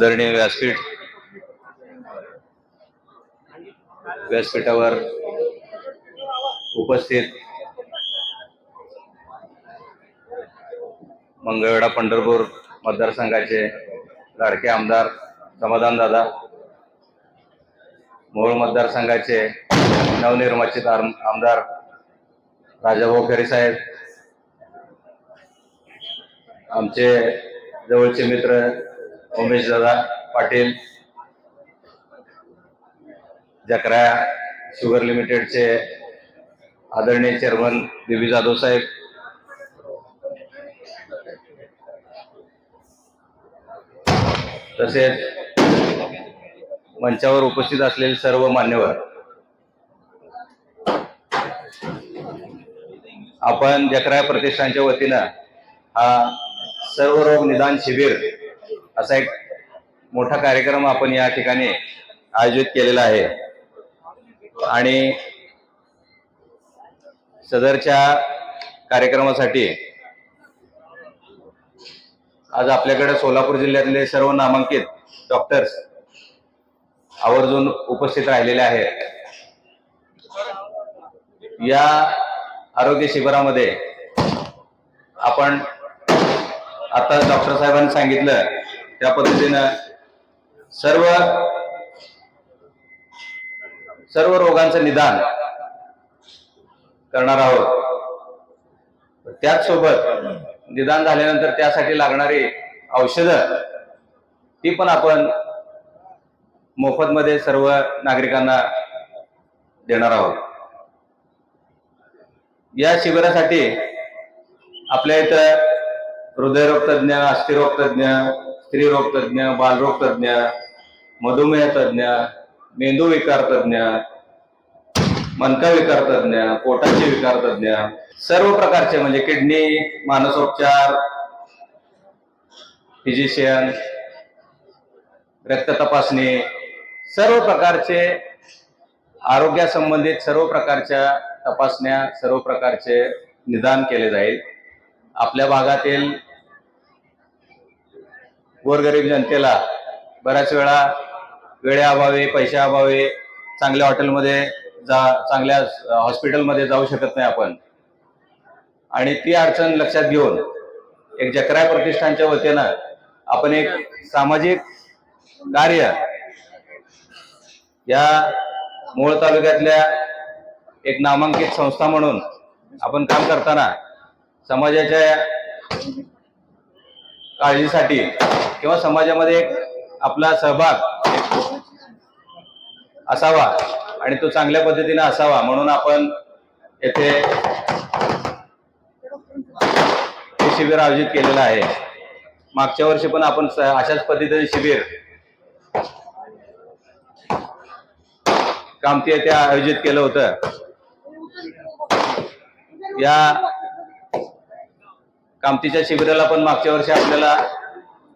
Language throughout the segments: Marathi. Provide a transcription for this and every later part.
आदरणीय व्यासपीठ. व्यासपीठावर उपस्थित मंगळवेढा पंढरपूर मतदारसंघाचे लाडके आमदार समाधान दादा मोहोळ मतदारसंघाचे नवनिर्वाचित आमदार राजाभाऊ खरे साहेब आमचे जवळचे मित्र उमेश दादा पाटील जकराया शुगर लिमिटेडचे आदरणीय चेअरमन बी जाधव साहेब तसेच मंचावर उपस्थित असलेले सर्व मान्यवर आपण जकराया प्रतिष्ठानच्या वतीनं हा सर्व रोग निदान शिबिर असा एक मोठा कार्यक्रम आपण या ठिकाणी आयोजित केलेला आहे. आणि सदरच्या कार्यक्रमासाठी आज आपल्याकडे सोलापूर जिल्ह्यातले सर्व नामांकित डॉक्टर्स आवर्जून उपस्थित राहिलेले आहेत. या आरोग्य शिबिरामध्ये आपण आता डॉक्टर साहेबांनी सांगितलं त्या पद्धतीनं सर्व सर्व रोगांचं निदान करणार आहोत. त्याच सोबत निदान झाल्यानंतर त्यासाठी लागणारी औषधं ती पण आपण मोफतमध्ये सर्व नागरिकांना देणार आहोत. या शिबिरासाठी आपल्या इथं हृदयरोग अस्थिरोगतज्ञ स्त्रीरोग तज्ज्ञ बालरोग तज्ज्ञ मधुमेह तज्ज्ञ मेंदू विकार तज्ज्ञ मनका विकार तज्ज्ञ पोटाचे विकार तज्ज्ञ सर्व प्रकारचे म्हणजे किडनी मानसोपचार फिजिशियन रक्त तपासणी सर्व प्रकारचे आरोग्यासंबंधित सर्व प्रकारच्या तपासण्या सर्व प्रकारचे निदान केले जाईल. आपल्या भागातील गोरगरीब जनतेला बऱ्याच वेळा वेळेअभावी पैशाअभावी चांगल्या हॉटेलमध्ये जा चांगल्या हॉस्पिटलमध्ये जाऊ शकत नाही आपण. आणि ती अडचण लक्षात घेऊन एक जकराय प्रतिष्ठानच्या वतीनं आपण एक सामाजिक कार्य या मूळ तालुक्यातल्या एक नामांकित संस्था म्हणून आपण काम करताना समाजाच्या काळजीसाठी किंवा समाजामध्ये एक आपला सहभाग असावा आणि तो चांगल्या पद्धतीने असावा म्हणून आपण येथे हे शिबिर आयोजित केलेलं आहे. मागच्या वर्षी पण आपण अशाच पद्धतीने शिबिर कामती येथे आयोजित केलं होतं. या कामतीच्या शिबिराला पण मागच्या वर्षी आपल्याला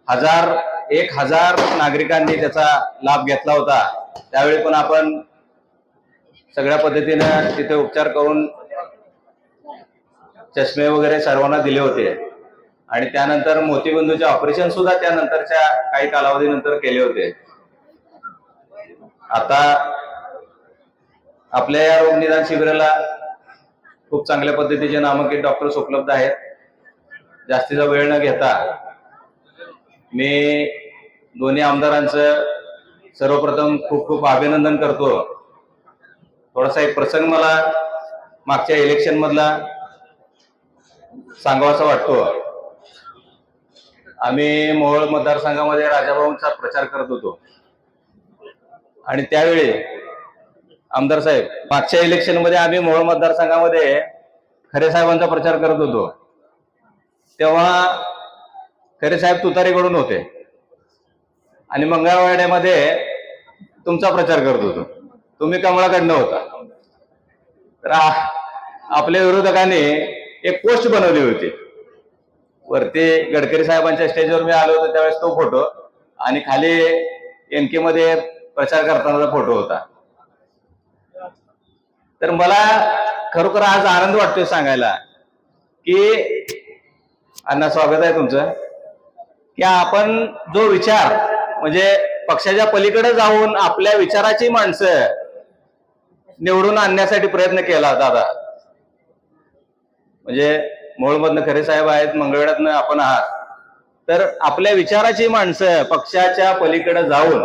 हजार एक हजार नागरिकांनी त्याचा लाभ घेतला होता. त्यावेळी पण आपण सगळ्या पद्धतीनं तिथे उपचार करून चष्मे वगैरे सर्वांना दिले होते. आणि त्यानंतर मोतीबंधूचे ऑपरेशन सुद्धा त्यानंतरच्या काही कालावधीनंतर केले होते. आता आपल्या या रोग निदान शिबिराला खूप चांगल्या पद्धतीचे नामांकित डॉक्टर्स उपलब्ध आहेत. जास्तीचा वेळ न घेता मी दोन्ही आमदारांचं सर्वप्रथम खूप खूप अभिनंदन करतो. थोडासा एक प्रसंग मला मागच्या इलेक्शन मधला सांगावासा वाटतो. आम्ही मोहोळ मतदारसंघामध्ये राजाभाऊंचा प्रचार करत होतो. आणि त्यावेळी आमदार साहेब मागच्या इलेक्शनमध्ये आम्ही मोहोळ मतदारसंघामध्ये खरे साहेबांचा प्रचार करत होतो. तेव्हा खरे साहेब तुतारीकडून होते. आणि मंगळवाड्यामध्ये तुमचा प्रचार करत होतो. तुम्ही कमळाकडनं होता. तर आपल्या विरोधकांनी एक पोस्ट बनवली होती. वरती गडकरी साहेबांच्या स्टेजवर मी आलो होतो त्यावेळेस तो फोटो. आणि खाली एनके मध्ये प्रचार करतानाचा फोटो होता. तर मला खरोखर आज आनंद वाटतोय सांगायला की अण्णा स्वागत आहे तुमचं. की आपण जो विचार म्हणजे पक्षाच्या पलीकडे जाऊन आपल्या विचाराची माणसं निवडून आणण्यासाठी प्रयत्न केला दादा. म्हणजे मोळमधनं खरे साहेब आहेत मंगळवेढ्यातनं आपण आहात. तर आपल्या विचाराची माणसं पक्षाच्या पलीकडे जाऊन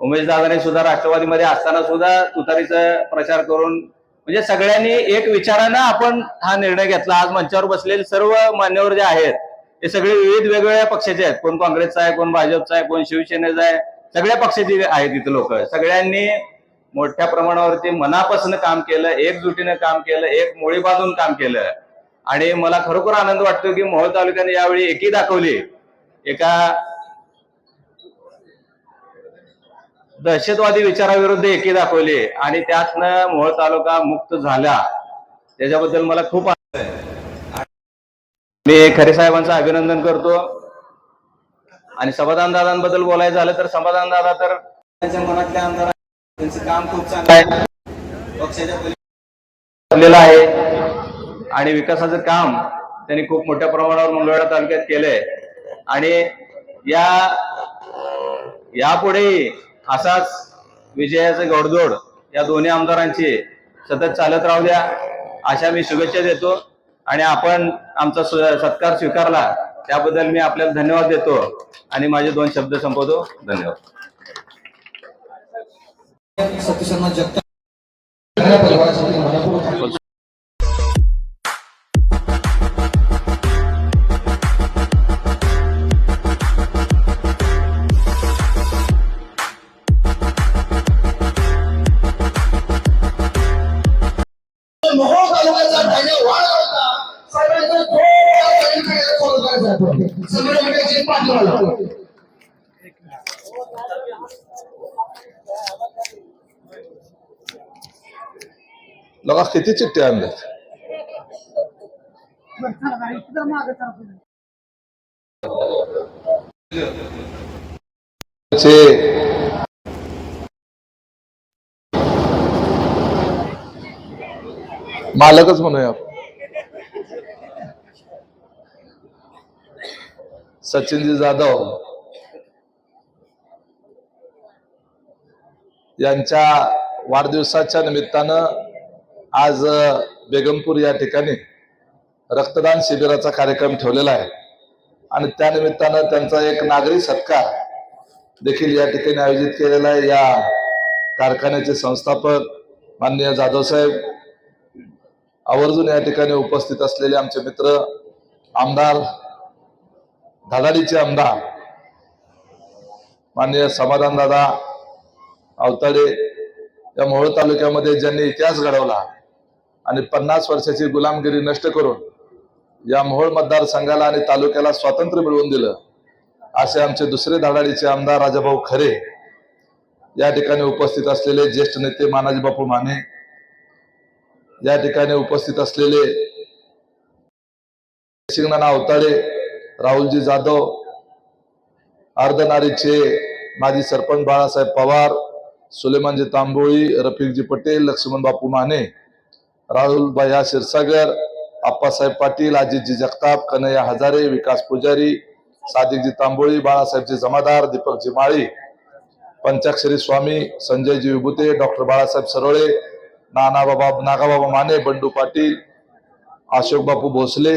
उमेश दादाने सुद्धा राष्ट्रवादीमध्ये असताना सुद्धा तुतारीचा प्रचार करून म्हणजे सगळ्यांनी एक विचारानं आपण हा निर्णय घेतला. आज मंचावर बसलेले सर्व मान्यवर जे आहेत ते सगळे विविध वेगवेगळ्या पक्षाचे आहेत. कोण काँग्रेसचा आहे कोण भाजपचा आहे कोण शिवसेनेचा आहे सगळ्या पक्षाचे आहेत इथे लोक. सगळ्यांनी मोठ्या प्रमाणावरती मनापासून काम केलं एकजुटीनं काम केलं एक मोळी बांधून काम केलं. आणि मला खरोखर आनंद वाटतो की मोहोळ तालुक्याने यावेळी एकी दाखवली. एका दहशतवादी विचाराविरुद्ध एकी दाखवली आणि त्यातनं मोहोळ तालुका मुक्त झाला. त्याच्याबद्दल मला खूप मी खरे साहेबांचं अभिनंदन करतो. आणि समाधान दादांबद्दल बोलायचं झालं तर समाधान दादा तर त्यांच्या मनातल्या आमदार त्यांचं काम खूप चांगलं आहे. पक्षाच्या आहे. आणि विकासाचं काम त्यांनी खूप मोठ्या प्रमाणावर मंगळवेढा तालुक्यात केलंय. आणि या यापुढे असाच विजयाचं घोडदौड या दोन्ही आमदारांची सतत चालत राहू द्या. अशा मी शुभेच्छा देतो आणि आपण आमचा सत्कार स्वीकारला त्याबद्दल मी आपल्याला धन्यवाद देतो आणि माझे दोन शब्द संपवतो. धन्यवाद. लगा किती चिठ्ठ्या आणल्यात मालकच म्हणूया आपण. सचिनजी जाधव यांच्या वाढदिवसाच्या निमित्तानं आज बेगमपूर या ठिकाणी रक्तदान शिबिराचा कार्यक्रम ठेवलेला आहे. आणि त्यानिमित्तानं त्यांचा एक नागरी सत्कार देखील या ठिकाणी आयोजित केलेला आहे. या कारखान्याचे संस्थापक माननीय जाधवसाहेब आवर्जून या ठिकाणी उपस्थित असलेले आमचे मित्र आमदार धादाडीचे आमदार माननीय समाधान दादा अवताडे या मोहोळ तालुक्यामध्ये ज्यांनी इतिहास घडवला आणि पन्नास वर्षाची गुलामगिरी नष्ट करून या मोहोळ मतदारसंघाला आणि तालुक्याला स्वातंत्र्य मिळवून दिलं असे आमचे दुसरे धाडाडीचे आमदार राजाभाऊ खरे या ठिकाणी उपस्थित असलेले ज्येष्ठ नेते मानाजी बापू माने या ठिकाणी उपस्थित असलेले शिंगणाना अवताळे राहुलजी जाधव अर्धनारीचे माजी सरपंच बाळासाहेब पवार सुलेमानजी तांबोळी रफिकजी पटेल लक्ष्मण बापू माने राहुल भैया क्षीरसागर आप्पासाहेब पाटील अजितजी जगताप कन्हैया हजारे विकास पुजारी सादिकजी तांबोळी बाळासाहेबजी जमादार दीपकजी माळी पंचाक्षरी स्वामी संजयजी विभूते डॉक्टर बाळासाहेब सरोळे नानाबाबा नागाबाबा माने बंडू पाटील अशोक बापू भोसले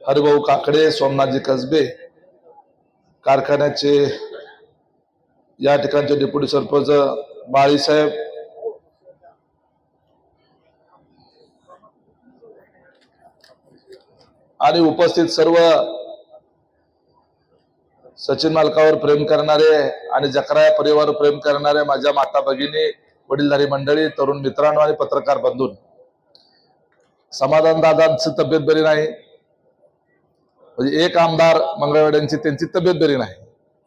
हरिभाऊ काकडे सोमनाथजी कसबे कारखान्याचे या ठिकाणचे डेप्युटी सरपंच बाळीसाहेब आणि उपस्थित सर्व सचिन मालकावर प्रेम करणारे आणि जकरा या परिवार प्रेम करणारे माझ्या माता भगिनी वडीलधारी मंडळी तरुण मित्रांनो आणि पत्रकार बंधून समाधान दादांची तब्येत बरी नाही. म्हणजे एक आमदार मंगळवाड्यांची त्यांची तब्येत बरी नाही.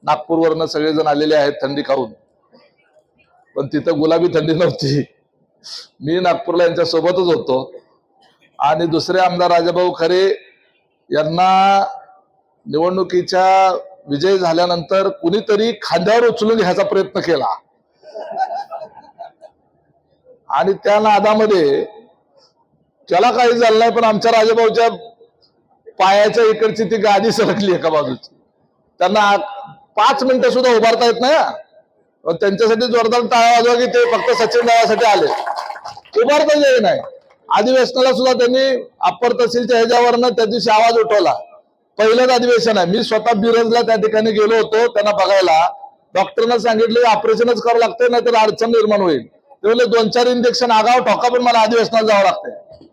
नागपूरवरनं सगळेजण आलेले आहेत थंडी खाऊन. पण तिथं गुलाबी थंडी नव्हती. मी नागपूरला यांच्या सोबतच होतो. आणि दुसरे आमदार राजाभाऊ खरे यांना निवडणुकीच्या विजय झाल्यानंतर कुणीतरी खांद्यावर उचलून घ्यायचा प्रयत्न केला. आणि त्या नादामध्ये त्याला काही झालं नाही पण आमच्या राजाभाऊच्या पायाच्या इकडची ती गादी सरकली एका बाजूची. त्यांना पाच मिनिटं सुद्धा उभारता येत नाही त्यांच्यासाठी जोरदार टाळा वाजवा की ते फक्त सचिन दादासाठी आले. उभारता येत नाही. अधिवेशनाला सुद्धा त्यांनी अप्पर तहसीलच्या ह्याच्यावरनं त्या दिवशी आवाज उठवला. पहिलंच अधिवेशन आहे. मी स्वतः बिरजला त्या ठिकाणी गेलो होतो त्यांना बघायला. डॉक्टरना सांगितलं ऑपरेशनच करावं लागतं नाहीतर अडचण निर्माण होईल. त्यामुळे दोन चार इंजेक्शन आगाव ठोका पण मला अधिवेशनाला जावं लागतंय.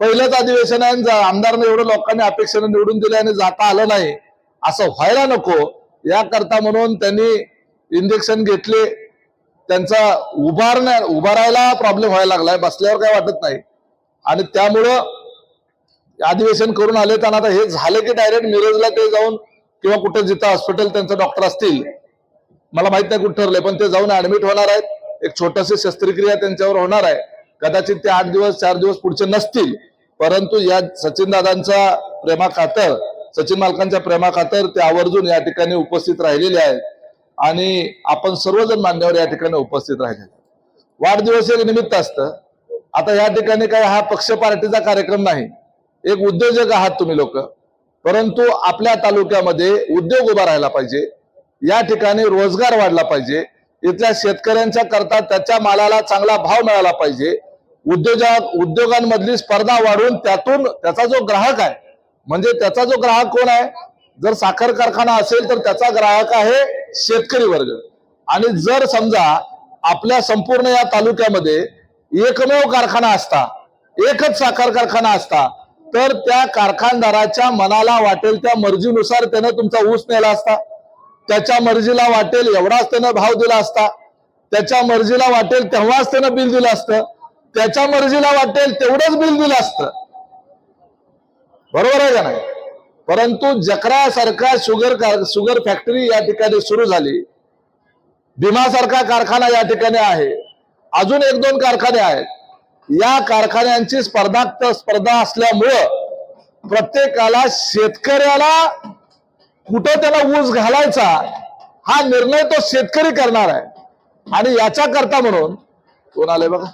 पहिलंच अधिवेशन आहे आणि जा- आमदारनं एवढं लोकांनी अपेक्षेनं निवडून दिले आणि जाता आलं नाही. असं व्हायला नको. याकरता म्हणून त्यांनी इंजेक्शन घेतले. त्यांचा उभारण्या उभारायला प्रॉब्लेम व्हायला लागलाय. बसल्यावर काय वाटत नाही. आणि त्यामुळं अधिवेशन करून आले त्यांना आता हे झालं की डायरेक्ट मिरजला ते जाऊन किंवा कुठं जिथं हॉस्पिटल त्यांचं डॉक्टर असतील. मला माहीत नाही कुठं ठरलंय पण ते जाऊन ऍडमिट होणार आहेत. एक छोटीशी शस्त्रक्रिया त्यांच्यावर होणार आहे. कदाचित ते आठ दिवस चार दिवस पुढचे नसतील. परंतु या सचिन दादांच्या प्रेमाखातर सचिन मालकांच्या प्रेमाखातर ते आवर्जून या ठिकाणी उपस्थित राहिलेले आहेत. आणि आपण सर्वजण मान्यवर या ठिकाणी उपस्थित राहिले वाढदिवस एक निमित्त असतं. आता या ठिकाणी काय हा पक्ष पार्टीचा कार्यक्रम नाही. एक उद्योजक आहात तुम्ही लोक. परंतु आपल्या तालुक्यामध्ये उद्योग उभा राहायला पाहिजे. या ठिकाणी रोजगार वाढला पाहिजे. इथल्या शेतकऱ्यांच्या करता त्याच्या मालाला चांगला भाव मिळाला पाहिजे. उद्योजक उद्योगांमधली स्पर्धा वाढून त्यातून त्याचा जो ग्राहक आहे म्हणजे त्याचा जो ग्राहक कोण आहे? जर साखर कारखाना असेल तर त्याचा ग्राहक आहे शेतकरी वर्ग. आणि जर समजा आपल्या संपूर्ण या तालुक्यामध्ये एकमेव कारखाना असता एकच साखर कारखाना असता तर त्या कारखानदाराच्या मनाला वाटेल त्या मर्जीनुसार त्यानं तुमचा ऊस नेला असता. त्याच्या मर्जीला वाटेल एवढाच त्यानं भाव दिला असता. त्याच्या मर्जीला वाटेल तेव्हाच त्यानं बिल दिलं असतं. त्याच्या मर्जीला वाटेल तेवढंच बिल दिलं असतं. बरोबर आहे का नाही? परंतु जकरासारखा शुगर शुगर फॅक्टरी या ठिकाणी सुरू झाली. भीमासारखा कारखाना या ठिकाणी आहे. अजून एक दोन कारखाने आहेत. या कारखान्यांची स्पर्धा स्पर्धा असल्यामुळं प्रत्येकाला शेतकऱ्याला कुठं त्याला ऊस घालायचा हा निर्णय तो शेतकरी करणार आहे. आणि याच्या करता म्हणून कोण आले बघा?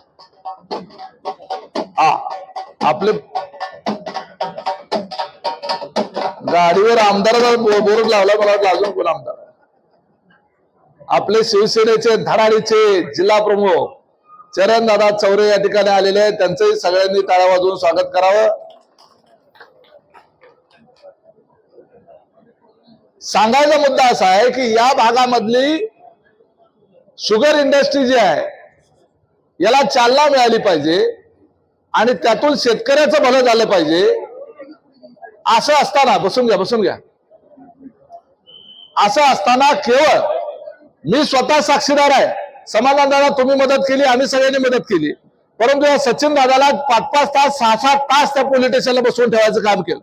हा आपले गाडीवर आमदार बो- बोर्ड लावला मला वाटलं अजून कोण आमदार आपले शिवसेनेचे धडाडीचे जिल्हा प्रमुख चरण दादा चौरे या ठिकाणी आलेले आहेत. त्यांचंही सगळ्यांनी टाळ्या वाजवून स्वागत करावं. सांगायचा मुद्दा असा आहे की या भागामधली शुगर इंडस्ट्री जी आहे याला चालना मिळाली पाहिजे आणि त्यातून शेतकऱ्याचं भलं झालं पाहिजे असं असताना बसून घ्या बसून घ्या. असं असताना केवळ मी स्वतः साक्षीदार आहे. समाधान दादा तुम्ही मदत केली आम्ही सगळ्यांनी मदत केली. परंतु या सचिन दादाला पाच पाच तास सहा सहा तास त्या पोलीस स्टेशनला बसवून ठेवायचं काम केलं.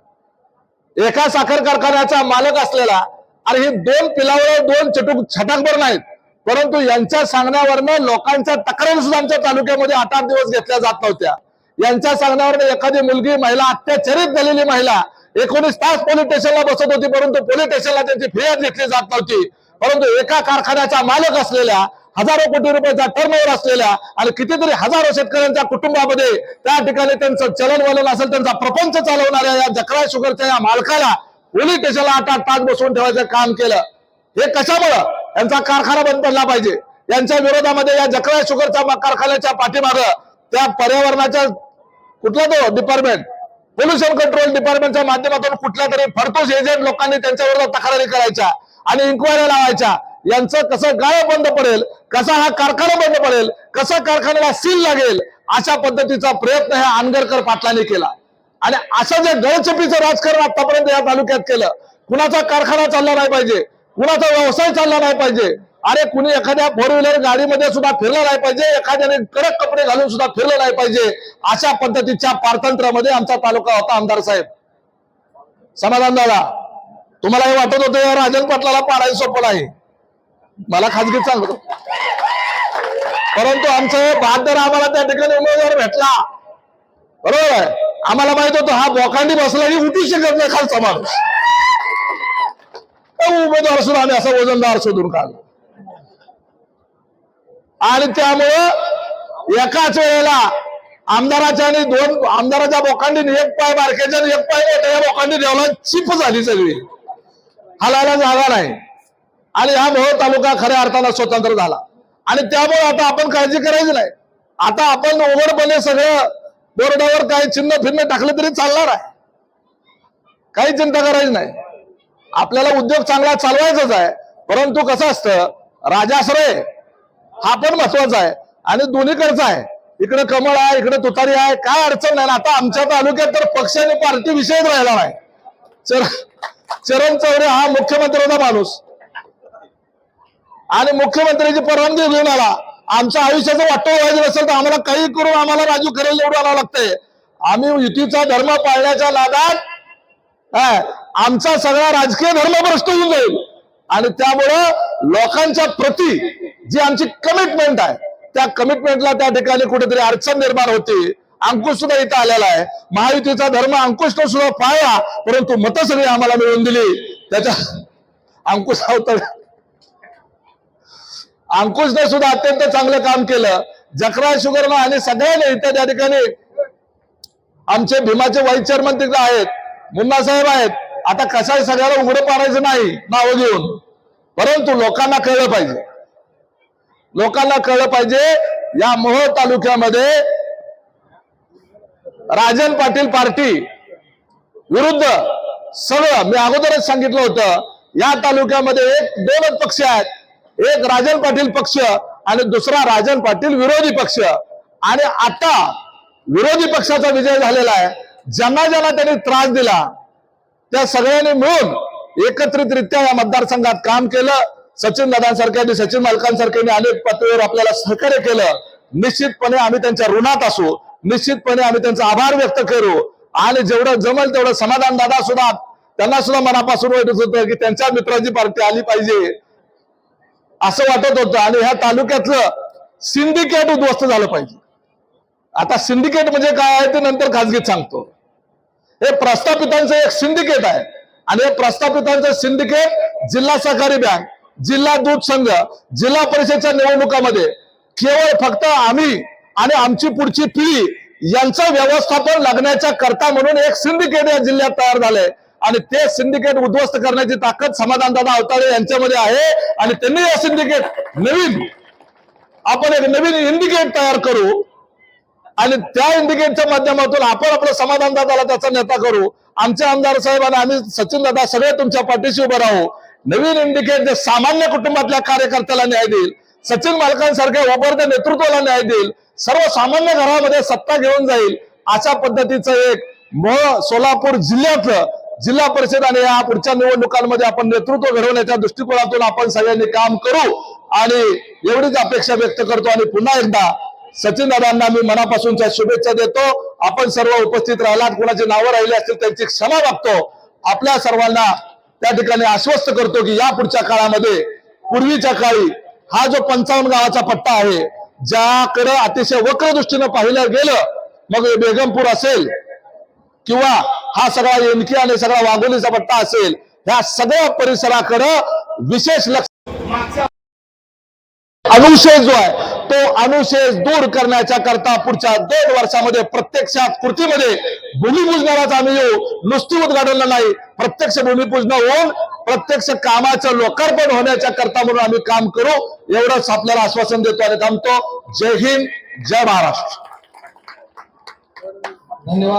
एका साखर कारखान्याचा मालक असलेला आणि हे दोन पिलावर दोन चटूक छटाकभर नाहीत. परंतु यांच्या सांगण्यावरनं लोकांच्या तक्रारी सुद्धा आमच्या तालुक्यामध्ये आठ आठ दिवस घेतल्या जात नव्हत्या. यांच्या सांगण्यावरनं एखादी मुलगी महिला अत्याचारित झालेली महिला एकोणीस तास पोलीस स्टेशनला बसत होती परंतु पोलीस स्टेशनला त्यांची फिर्याद घेतली जात नव्हती. परंतु एका कारखान्याचा मालक असलेल्या हजारो कोटी रुपयाचा टर्नओव्हर असलेल्या आणि कितीतरी हजारो शेतकऱ्यांच्या कुटुंबामध्ये त्या ठिकाणी त्यांचं चलनवलन असेल त्यांचा प्रपंच चालवणाऱ्या या जकरा शुगरच्या या मालकाला पोलीस स्टेशनला आठ आठ तास बसवून ठेवायचं काम केलं. हे कशामुळं? यांचा कारखाना बंद पडला पाहिजे. यांच्या विरोधामध्ये या जकरा शुगरच्या कारखान्याच्या पाठीमागं त्या पर्यावरणाच्या कुठला तो डिपार्टमेंट पोल्युशन कंट्रोल डिपार्टमेंटच्या माध्यमातून कुठल्या तरी फडतोस एजंट लोकांनी त्यांच्या विरोधात तक्रारी करायच्या आणि इन्क्वायरी लावायच्या. यांचं कसं गाळं बंद पडेल? कसा हा कारखाना बंद पडेल कसा कारखान्याला सील लागेल अशा पद्धतीचा प्रयत्न ह्या आनगरकर पाटलांनी केला. आणि असं जे गळचपीचं राजकारण आतापर्यंत या तालुक्यात केलं कुणाचा कारखाना चालला नाही पाहिजे कुणाचा व्यवसाय चालला नाही पाहिजे अरे कुणी एखाद्या फोर व्हीलर गाडीमध्ये सुद्धा फिरलं नाही पाहिजे एखाद्याने कडक कपडे घालून सुद्धा फिरलं नाही पाहिजे अशा पद्धतीच्या पारतंत्र्यामध्ये आमचा तालुका होता आमदार साहेब. समाधान दादा तुम्हाला हे वाटत होतं राजन पाटलाला पाडायचं सोपं नाही. मला खाजगीत सांगतो परंतु आमचं बहादर आम्हाला त्या ठिकाणी उमेदवार भेटला. बरोबर आहे? आम्हाला माहीत होतं हा बोकांडी बसला की उठू शकत नाही खालचा माणूस. उमेदवार सुद्धा आम्ही असं वजनदार शोधून काढला. आणि त्यामुळं एकाच वेळेला आमदाराच्या आणि दोन आमदाराच्या बोकांडीने एक पाय बारकेच्या एक पाय मोठ्या या बोकांडी ठेवला चिप झाली सगळी. हलायला जागा नाही. आणि हा मोहोळ तालुका खऱ्या अर्थानं स्वतंत्र झाला. आणि त्यामुळे आता आपण काळजी करायची नाही. आता आपण ओघडपणे सगळं बोर्डावर काही चिन्ह फिन्न टाकलं तरी चालणार आहे. काही चिंता करायची नाही. आपल्याला उद्योग चांगला चालवायचाच आहे. परंतु कसं असतं राजाश्रय हा पण महत्त्वाचा आहे. आणि दोन्हीकडचा आहे. इकडे कमळ आहे इकडे तुतारी आहे. काय अडचण नाही. आता आमच्या तालुक्यात तर पक्ष आणि पार्टी विषयच राहिला नाही. चरण चौरे हा मुख्यमंत्र्याचा माणूस. आणि मुख्यमंत्र्यांची परवानगी घेऊन आला. आमच्या आयुष्याचं वाटो व्हायचं नसेल तर आम्हाला काही करून आम्हाला राजू खरेल निवडून आणावं लागतंय. आम्ही युतीचा धर्म पाळण्याच्या नादात काय, आमचा सगळा राजकीय धर्म भ्रष्ट होऊन जाईल. आणि त्यामुळं लोकांच्या प्रती जी आमची कमिटमेंट आहे त्या कमिटमेंटला त्या ठिकाणी कुठेतरी अडचण निर्माण होते. अंकुश सुद्धा इथं आलेला आहे. महायुतीचा धर्म अंकुश सुद्धा पाळला परंतु मतं सगळी आम्हाला मिळवून दिली. त्याच्या अंकुश अवतळ अंकुशने सुद्धा अत्यंत चांगलं काम केलं. जकरा शुगरनं आणि सगळ्यांनी इथं त्या ठिकाणी आमचे भीमाचे वाईस चेअरमन तिकडे आहेत. मुन्ना साहेब आहेत. आता कशा सगळ्याला उघडं पाडायचं नाही नावं घेऊन. परंतु लोकांना कळलं पाहिजे. लोकांना कळलं पाहिजे या मोहोळ तालुक्यामध्ये राजन पाटील पार्टी विरुद्ध सगळं मी अगोदरच सांगितलं होतं या तालुक्यामध्ये एक दोनच पक्ष आहेत. एक राजन पाटील पक्ष आणि दुसरा राजन पाटील विरोधी पक्ष. आणि आता विरोधी पक्षाचा विजय झालेला आहे. ज्यांना ज्यांना त्यांनी त्रास दिला त्या सगळ्यांनी मिळून एकत्रितरित्या या मतदारसंघात काम केलं. सचिन दादांसारख्यांनी सचिन मालकांसारख्यांनी अनेक पातळीवर आपल्याला सहकार्य केलं. निश्चितपणे आम्ही त्यांच्या ऋणात असू. निश्चितपणे आम्ही त्यांचा आभार व्यक्त करू. आणि जेवढं जमल तेवढं समाधान दादा सुद्धा त्यांना सुद्धा मनापासून वाटत होतं की त्यांच्या मित्राची पार्टी आली पाहिजे. असं वाटत होतं. आणि ह्या तालुक्यातलं सिंडिकेट उद्ध्वस्त झालं पाहिजे. आता सिंडिकेट म्हणजे काय आहे ते नंतर खाजगीत सांगतो. हे प्रस्थापितांचं एक सिंडिकेट आहे. आणि हे प्रस्थापितांचं सिंडिकेट जिल्हा सहकारी बँक जिल्हा दूध संघ जिल्हा परिषदच्या निवडणुकामध्ये केवळ फक्त आम्ही आणि आमची पुढची पिढी यांचं व्यवस्थापन लागण्याच्या करता म्हणून एक सिंडिकेट या जिल्ह्यात तयार झालंय. आणि ते सिंडिकेट उद्ध्वस्त करण्याची ताकद समाधानदादा अवताळे यांच्यामध्ये आहे. आणि त्यांनी या सिंडिकेट नवीन आपण एक नवीन इंडिकेट तयार करू. आणि त्या इंडिकेटच्या माध्यमातून आपण आपलं समाधान दादाला त्याचा नेता करू. आमचे आमदार साहेब आणि आम्ही सचिन दादा सगळे तुमच्या पाठीशी उभे राहू. नवीन इंडिकेट जे सामान्य कुटुंबातल्या कार्यकर्त्याला न्याय देईल सचिन मालकांसारख्या वापरत्या नेतृत्वाला न्याय देईल सर्वसामान्य घरामध्ये सत्ता घेऊन जाईल अशा पद्धतीचं एक म सोलापूर जिल्ह्यातलं जिल्हा परिषद आणि या पुढच्या निवडणुकांमध्ये आपण नेतृत्व घडवण्याच्या दृष्टिकोनातून आपण सगळ्यांनी काम करू आणि एवढीच अपेक्षा व्यक्त करतो आणि पुन्हा एकदा सचिन दादांना मी मनापासूनच्या शुभेच्छा देतो. आपण सर्व उपस्थित राहिलात कुणाची नावं राहिली असतील त्यांची क्षमा मागतो. आपल्या सर्वांना त्या ठिकाणी आश्वस्त करतो की या पुढच्या काळामध्ये पूर्वीच्या काळी हा जो पंचावन्न गावाचा पट्टा आहे ज्याकडे अतिशय वक्र दृष्टीनं पाहिलं गेलं मग बेगमपूर असेल किंवा हा सगळा एनकी आणि सगळा वाघोलीचा पट्टा असेल ह्या सगळ्या परिसराकडं विशेष लक्ष अनुशेष जो आहे तो अनुशेष दूर करण्याच्या करता पुढच्या दोन वर्षामध्ये प्रत्यक्षात कृतीमध्ये भूमिपूजनालाच आम्ही येऊ. नुसती उद्घाटनला नाही प्रत्यक्ष भूमिपूजन होऊन प्रत्यक्ष कामाचं लोकार्पण होण्याच्या करता म्हणून आम्ही काम करू. एवढंच आपल्याला आश्वासन देतो आणि थांबतो. जय हिंद जय महाराष्ट्र. धन्यवाद.